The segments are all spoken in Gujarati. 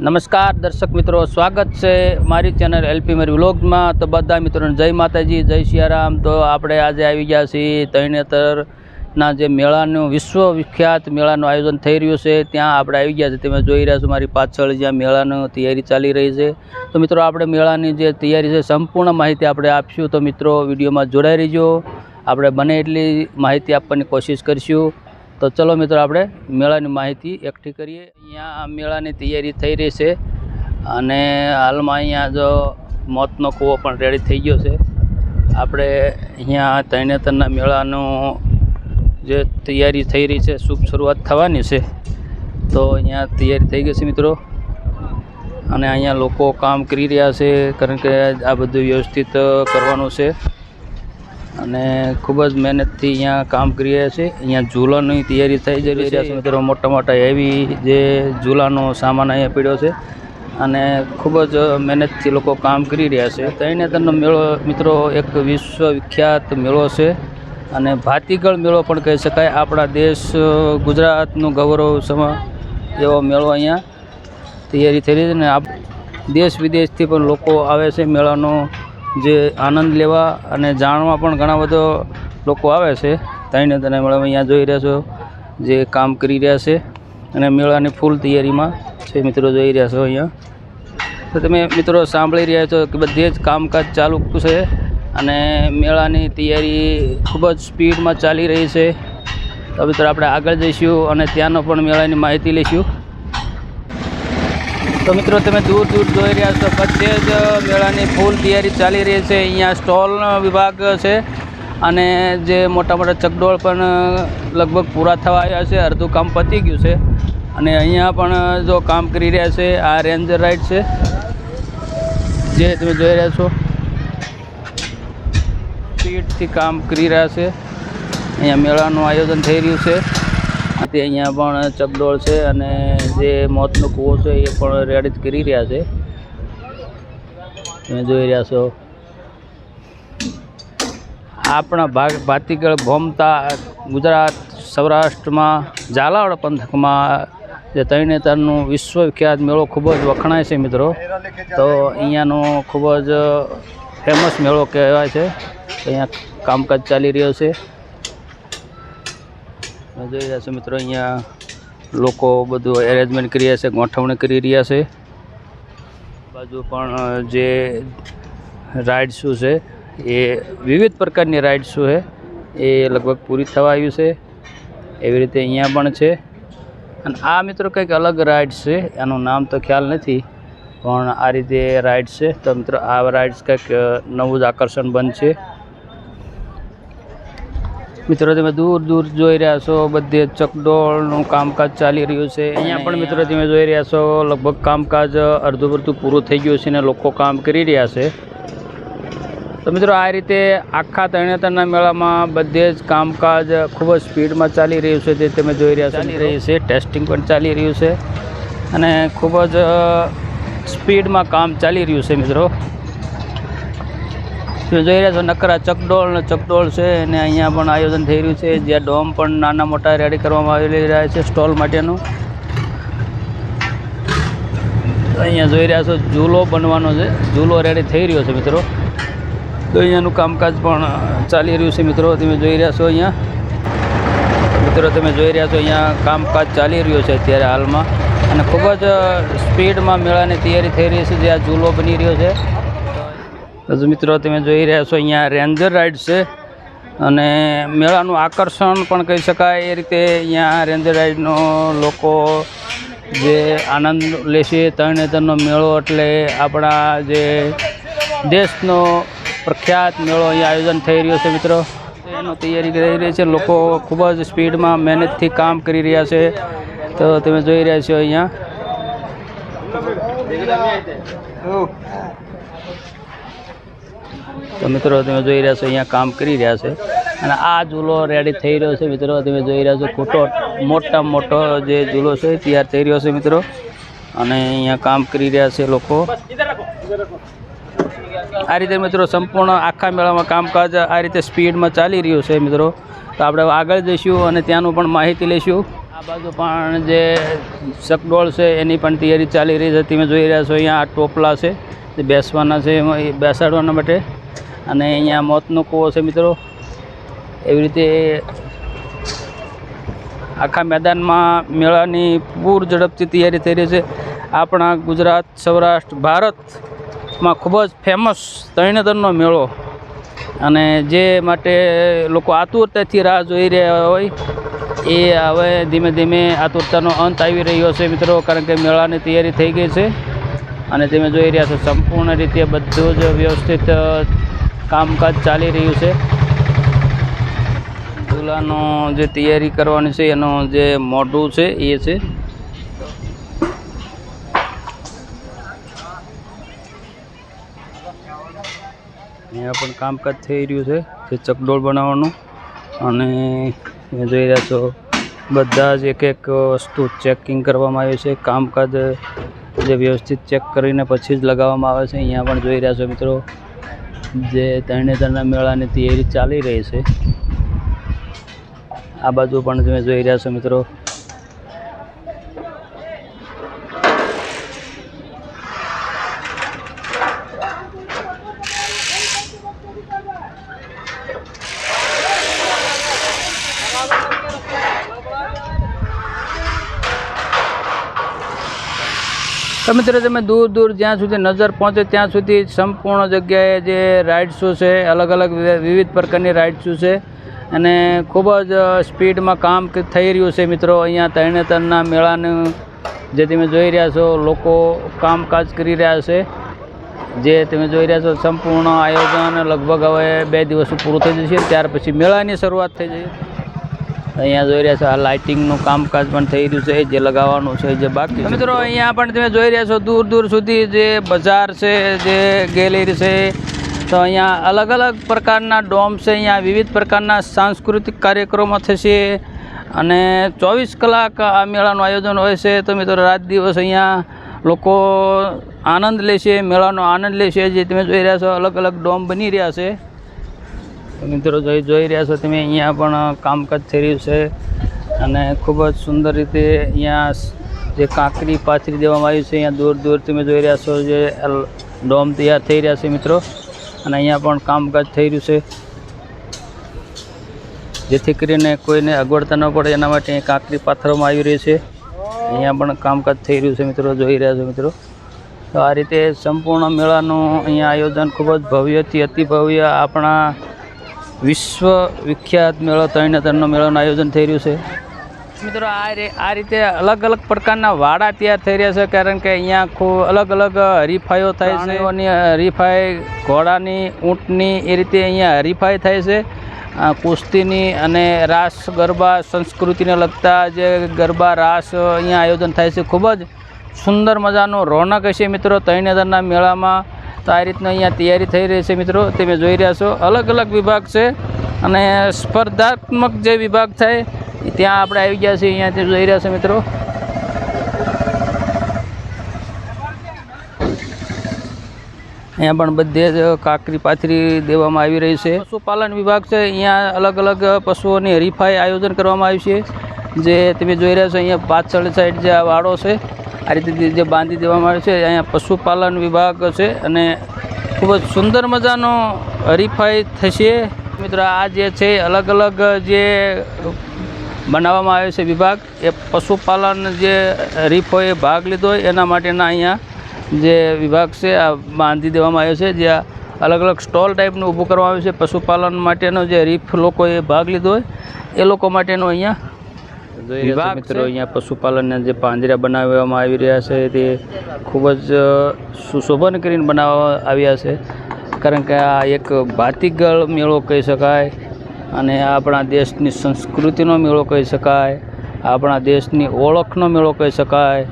નમસ્કાર, દર્શક મિત્રો, સ્વાગત છે મારી ચેનલ એલપી મારી વ્લોગમાં તો બધા મિત્રોને જય માતાજી, જય સિયારામ. તો આપણે આજે આવી ગયા છીએ તૈણેતરના જે મેળાનું વિશ્વ વિખ્યાત મેળાનું આયોજન થઈ રહ્યું છે. ત્યાં આપણે આવી ગયા છે તમે જોઈ રહ્યા છો મારી પાછળ જ્યાં મેળાની તૈયારી ચાલી રહી છે. તો મિત્રો, આપણે મેળાની જે તૈયારી છે સંપૂર્ણ માહિતી આપણે આપશું. તો મિત્રો, વિડીયોમાં જોડાઈ રહીજો. આપણે બને એટલી માહિતી આપવાની કોશિશ કરીશું. તો ચલો મિત્રો આપણે મેળાની માહિતી એકઠી કરીએ. અહીંયા આ મેળાની તૈયારી થઈ રહી છે અને હાલમાં અહીંયા જો મોતનો કૂવો પણ રેડી થઈ ગયો છે. આપણે અહીંયા તરણેતરના મેળાનું જે તૈયારી થઈ રહી છે, શુભ શરૂઆત થવાની છે. તો અહીંયા તૈયારી થઈ ગઈ છે મિત્રો. અને અહીંયા લોકો કામ કરી રહ્યા છે, કારણ કે આ બધું વ્યવસ્થિત કરવાનું છે. અને ખૂબ જ મહેનતથી અહીંયા કામ કરી રહ્યા છે અહીંયા ઝૂલાની તૈયારી થઈ જઈ રહી છે મિત્રો મોટા મોટા હેવી જે ઝૂલાનો સામાન અહીંયા પીડ્યો છે. અને ખૂબ જ મહેનતથી લોકો કામ કરી રહ્યા છે. તૈનેતરનો મેળો મિત્રો એક વિશ્વ વિખ્યાત મેળો છે. અને ભાતીગળ મેળો પણ કહી શકાય. આપણા દેશ ગુજરાતનું ગૌરવ સમા એવો મેળો અહીંયા તૈયારી થઈ રહી છે. અને આપ દેશ વિદેશથી પણ લોકો આવે છે મેળાનો જે આનંદ લેવા અને જાણવા પણ ઘણા બધો લોકો આવે છે. તઈને તને મેળા અહીંયા જોઈ રહ્યા છો, જે કામ કરી રહ્યા છે અને મેળાની ફૂલ તૈયારીમાં છે મિત્રો જોઈ રહ્યા છો અહીંયા. તો તમે મિત્રો સાંભળી રહ્યા છો કે બધે જ કામકાજ ચાલુ છે અને મેળાની તૈયારી ખૂબ જ સ્પીડમાં ચાલી રહી છે. તો મિત્રો આપણે આગળ જઈશું અને ત્યાંનો પણ મેળાની માહિતી લઈશું. તો મિત્રો, તમે દૂર દૂર જોઈ રહ્યા છો બધે જ મેળાની ફૂલ તૈયારી ચાલી રહી છે. અહીંયા સ્ટોલ વિભાગ છે અને જે મોટા મોટા ચકડોળ પણ લગભગ પૂરા થવા આવ્યા છે. અડધું કામ પતી ગયું છે અને અહીંયા પણ જો કામ કરી રહ્યા છે, આ રેન્જર રાઇડ છે. જે તમે જોઈ રહ્યા છો સ્પીડથી કામ કરી રહ્યા છે. અહીંયા મેળાનું આયોજન થઈ રહ્યું છે. તે અહીંયા પણ ચકડોળ છે અને જે મોતનો કૂવો છે એ પણ રેડિત કરી રહ્યા છે. તમે જોઈ રહ્યા છો. આપણા ભાગ ભાતીગળ ભોમતા ગુજરાત સૌરાષ્ટ્રમાં ઝાલાવાડ પંથકમાં જે તરણેતરનું વિશ્વ વિખ્યાત મેળો ખૂબ જ વખણાય છે મિત્રો. તો અહીંયાનો ખૂબ જ ફેમસ મેળો કહેવાય છે. અહીંયા કામકાજ ચાલી રહ્યો છે. જોઈ રહ્યા છો મિત્રો, અહીંયા લોકો બધું એરેન્જમેન્ટ કરી રહ્યા છે, ગોઠવણી કરી રહ્યા છે. બાજુ પણ જે રાઇડ શું છે, એ વિવિધ પ્રકારની રાઇડ શું છે, એ લગભગ પૂરી થવા આવ્યું છે. એવી રીતે અહીંયા પણ છે. અને આ મિત્રો કંઈક અલગ રાઇડ છે એનું નામ તો ખ્યાલ નથી, પણ આ રીતે રાઇડ્સ છે. તો મિત્રો, આ રાઇડ્સ કંઈક નવું જ આકર્ષણ બનશે. મિત્રો તમે દૂર દૂર જોઈ રહ્યા છો બધે ચકડોળનું કામકાજ ચાલી રહ્યું છે. અહીંયા પણ મિત્રો તમે જોઈ રહ્યા છો લગભગ કામકાજ અડધું પડધું પૂરું થઈ ગયું છે અને લોકો કામ કરી રહ્યા છે. તો મિત્રો આ રીતે આખા તરણેતરના મેળામાં બધે જ કામકાજ ખૂબ જ સ્પીડમાં ચાલી રહ્યું છે તે તમે જોઈ રહ્યા છો. ચાલી રહી છે. ટેસ્ટિંગ પણ ચાલી રહ્યું છે અને ખૂબ જ સ્પીડમાં કામ ચાલી રહ્યું છે મિત્રો. જોઈ રહ્યા છો નકરા ચકડોળ ચકડોળ છે અને અહીંયા પણ આયોજન થઈ રહ્યું છે. જ્યાં ડોમ પણ નાના મોટા રેડી કરવામાં આવી રહ્યા છે સ્ટોલ માટેનું. અહીંયા જોઈ રહ્યા છો ઝૂલો બનવાનો છે. ઝૂલો રેડી થઈ રહ્યો છે મિત્રો. તો અહીંયાનું કામકાજ પણ ચાલી રહ્યું છે મિત્રો. તમે જોઈ રહ્યા છો અહીંયા. મિત્રો, તમે જોઈ રહ્યા છો અહીંયા કામકાજ ચાલી રહ્યું છે અત્યારે હાલમાં. અને ખૂબ જ સ્પીડમાં મેળાની તૈયારી થઈ રહી છે. જે આ ઝૂલો બની રહ્યો છે. હજુ મિત્રો તમે જોઈ રહ્યા છો અહીંયા રેન્જર રાઇડ છે અને મેળાનું આકર્ષણ પણ કહી શકાય એ રીતે અહીંયા રેન્જર રાઇડનો લોકો જે આનંદ લે છે તરણેતરનો મેળો એટલે આપણા જે દેશનો પ્રખ્યાત મેળો અહીંયા આયોજન થઈ રહ્યો છે મિત્રો. એનો તૈયારી કરી રહી છે, લોકો ખૂબ જ સ્પીડમાં મહેનતથી કામ કરી રહ્યા છે. તો તમે જોઈ રહ્યા છો અહીંયા. તો મિત્રો, તમે જોઈ રહ્યા છો, અહીંયા કામ કરી રહ્યા છે. અને આ ઝૂલો રેડી થઈ રહ્યો છે, મિત્રો. તમે જોઈ રહ્યા છો, ખોટો, મોટા, મોટો જે ઝૂલો છે, તૈયાર થઈ રહ્યો છે, મિત્રો. અને અહીંયા કામ કરી રહ્યા છે લોકો. આ રીતે, મિત્રો, સંપૂર્ણ આખા મેળામાં કામકાજ આ રીતે સ્પીડમાં ચાલી રહ્યું છે, મિત્રો. તો આપણે આગળ જઈશું અને ત્યાંનું પણ માહિતી લઈશું. આ બાજુ પણ જે શકડોળ છે, એની પણ તૈયારી ચાલી રહી છે. તમે જોઈ રહ્યા છો, અહીંયા આ ટોપલા છે, જે બેસવાના છે, એમાં બેસાડવાના માટે. અને અહીંયા મોતનો કૂવો છે મિત્રો. એવી રીતે આખા મેદાનમાં મેળાની પૂર ઝડપથી તૈયારી થઈ રહી છે. આપણા ગુજરાત, સૌરાષ્ટ્ર, ભારતમાં ખૂબ જ ફેમસ તરણેતરનો મેળો. અને જે માટે લોકો આતુરતાથી રાહ જોઈ રહ્યા હોય, એ હવે ધીમે ધીમે આતુરતાનો અંત આવી રહ્યો છે મિત્રો, કારણ કે મેળાની તૈયારી થઈ ગઈ છે. અને તમે જોઈ રહ્યા છો, સંપૂર્ણ રીતે બધું જ વ્યવસ્થિત કામકાજ ચાલી રહ્યું છે. ઝૂલાનો જે તૈયારી કરવાની છે, એનો જે મોઢું છે, એ છે. અહીંયા પણ કામકાજ થઈ રહ્યું છે, જે ચકડોળ બનાવવાનું. અને તમે જોઈ રહ્યા છો, બધા જ એક એક વસ્તુ ચેકિંગ કરવામાં આવે છે. કામકાજ જે વ્યવસ્થિત ચેક કરીને પછી જ લગાવવામાં આવે છે. અહીંયા પણ જોઈ રહ્યા છો મિત્રો જે તરણેતરના મેળાની તૈયારી ચાલી રહી છે. આ બાજુ પણ તમે જોઈ રહ્યા છો મિત્રો. તો મિત્રો, તમે દૂર દૂર જ્યાં સુધી નજર પહોંચે, ત્યાં સુધી સંપૂર્ણ જગ્યાએ જે રાઇડ્સો છે, અલગ અલગ વિવિધ પ્રકારની રાઇડ્સો છે. અને ખૂબ જ સ્પીડમાં કામ થઈ રહ્યું છે મિત્રો. અહીંયા તરણેતરના મેળાનું જે તમે જોઈ રહ્યા છો, લોકો કામકાજ કરી રહ્યા છે. જે તમે જોઈ રહ્યા છો, સંપૂર્ણ આયોજન લગભગ હવે બે દિવસ પૂરું થઈ જશે. ત્યાર પછી મેળાની શરૂઆત થઈ જશે. અહીંયા જોઈ રહ્યા છો, આ લાઇટિંગનું કામકાજ પણ થઈ રહ્યું છે, જે લગાવવાનું છે, જે બાકી મિત્રો, અહીંયા પણ તમે જોઈ રહ્યા છો, દૂર દૂર સુધી જે બજાર છે, જે ગેલેરી છે, તો અહીંયા અલગ અલગ પ્રકારના ડોમ છે, અહીંયા વિવિધ પ્રકારના સાંસ્કૃતિક કાર્યક્રમો થશે અને ચોવીસ કલાક આ મેળાનું આયોજન હોય છે. તો મિત્રો, રાત દિવસ અહીંયા લોકો આનંદ લેશે મેળાનો આનંદ લેશે જે તમે જોઈ રહ્યા છો, અલગ અલગ ડોમ બની રહ્યા છે. મિત્રો જોઈ જોઈ રહ્યા છો તમે, અહીંયા પણ કામકાજ થઈ રહ્યું છે અને ખૂબ જ સુંદર રીતે અહીંયા જે કાંકરી પાથરી દેવામાં આવ્યું છે, અહીંયા દૂર દૂર તમે જોઈ રહ્યા છો જે ડોમ તૈયાર થઈ રહ્યા છે મિત્રો અને અહીંયા પણ કામકાજ થઈ રહ્યું છે. જેથી કરીને કોઈને અગવડતા ન પડે એના માટે અહીંયા કાંકરી પાથરવામાં આવી રહી છે. અહીંયા પણ કામકાજ થઈ રહ્યું છે મિત્રો, જોઈ રહ્યા છો મિત્રો. તો આ રીતે સંપૂર્ણ મેળાનું અહીંયા આયોજન ખૂબ જ ભવ્યથી અતિ ભવ્ય આપણા વિશ્વ વિખ્યાત મેળો તરણેતરનો મેળાનું આયોજન થઈ રહ્યું છે. મિત્રો આ આ રીતે અલગ અલગ પ્રકારના વાડા તૈયાર થઈ રહ્યા છે કારણ કે અહીંયા ખૂબ અલગ અલગ હરીફાઈઓ થાય છે. હરીફાઈ ઘોડાની ઊંટની એ રીતે અહીંયા હરીફાઈ થાય છે. કુસ્તીની અને રાસ ગરબા સંસ્કૃતિને લગતા જે ગરબા રાસ અહીંયા આયોજન થાય છે. ખૂબ જ સુંદર મજાનો રોનક હશે મિત્રો તરણેતરના મેળામાં. તો આ રીતના અહીંયા તૈયારી થઈ રહી છે મિત્રો. તમે જોઈ રહ્યા છો, અલગ અલગ વિભાગ છે અને સ્પર્ધાત્મક જે વિભાગ થાય ત્યાં આપણે આવી ગયા છીએ અહીંયા તમે જોઈ રહ્યા છો મિત્રો. અહીંયા પણ બધે જ કાકરી પાથરી દેવામાં આવી રહી છે. પશુપાલન વિભાગ છે, અહીંયા અલગ અલગ પશુઓની હરીફાઈ આયોજન કરવામાં આવ્યું છે. જે તમે જોઈ રહ્યા છો, અહીંયા પાછળ સાઈડ જે આ વાડો છે આ રીતે જે બાંધી દેવામાં આવે છે અહીંયા પશુપાલન વિભાગ છે અને ખૂબ જ સુંદર મજાનો હરીફાઈ થશે. મિત્રો, આ જે છે અલગ અલગ જે બનાવવામાં આવે છે વિભાગ, એ પશુપાલન જે હરીફોએ ભાગ લીધો હોય, એના માટેના અહીંયા જે વિભાગ છે, આ બાંધી દેવામાં આવ્યો છે. જે અલગ અલગ સ્ટોલ ટાઈપનું ઊભું કરવામાં આવ્યું છે. પશુપાલન માટેનો જે રીફ લોકોએ ભાગ લીધો હોય, એ લોકો માટેનો અહીંયા વિભાગ મિત્રો અહીંયા પશુપાલનના જે પાંજરા બનાવવામાં આવી રહ્યા છે તે ખૂબ જ સુશોભન કરીને બનાવવા આવ્યા છે. કારણ કે આ એક ભાતીગળ મેળો કહી શકાય અને આપણા દેશની સંસ્કૃતિનો મેળો કહી શકાય આપણા દેશની ઓળખનો મેળો કહી શકાય.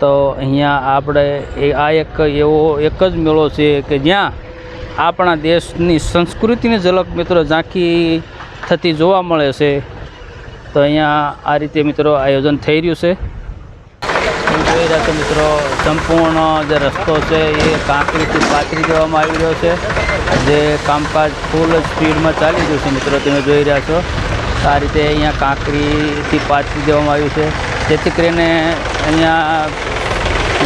તો અહીંયા આપણે એ આ એક એવો એક જ મેળો છે કે જ્યાં આપણા દેશની સંસ્કૃતિની ઝલક મિત્રો ઝાંખી થતી જોવા મળે છે. તો અહીંયા આ રીતે મિત્રો આયોજન થઈ રહ્યું છે. જોઈ રહ્યા છો મિત્રો સંપૂર્ણ જે રસ્તો છે એ કાંકરીથી પાથરી દેવામાં આવી રહ્યો છે. જે કામકાજ ફૂલ સ્પીડમાં ચાલી રહ્યું છે મિત્રો તમે જોઈ રહ્યા છો. આ રીતે અહીંયા કાંકરીથી પાથરી દેવામાં આવ્યું છે. જેથી કરીને અહીંયા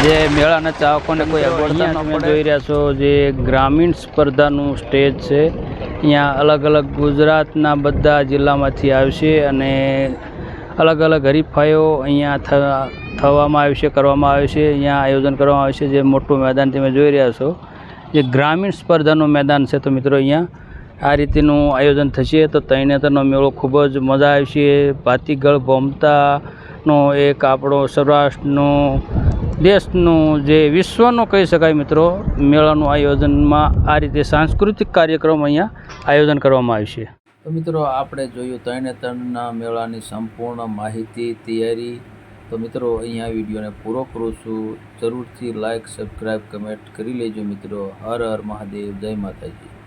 જે મેળાના ચાહકોને કોઈ અગવડતા ન જોઈ રહ્યા છો જે ગ્રામીણ સ્પર્ધાનું સ્ટેજ છે. અહીંયા અલગ અલગ ગુજરાતના બધા જિલ્લામાંથી આવશે અને અલગ અલગ હરીફાઈઓ અહીંયા થવામાં આવશે કરવામાં આવે છે. અહીંયા આયોજન કરવામાં આવે છે. જે મોટું મેદાન તમે જોઈ રહ્યા છો. જે ગ્રામીણ સ્પર્ધાનું મેદાન છે તો મિત્રો અહીંયા આ રીતનું આયોજન થશે. તો તૈનેતરનો મેળો ખૂબ જ મજા આવશે. ભાતીગળ ભોમતાનો એક આપણો સૌરાષ્ટ્રનું દેશનું જે વિશ્વનો કહી શકાય મિત્રો, મેળાનું આયોજનમાં આ રીતે સાંસ્કૃતિક કાર્યક્રમ અહીંયા આયોજન કરવામાં આવ્યું છે. તો મિત્રો, આપણે જોયું તરણેતરના મેળાની સંપૂર્ણ માહિતી, તૈયારી. તો મિત્રો, અહીંયા વિડીયોને પૂરો કરું છું. જરૂરથી લાઇક સબસ્ક્રાઈબ કમેન્ટ કરી લેજો મિત્રો. હર હર મહાદેવ. જય માતાજી.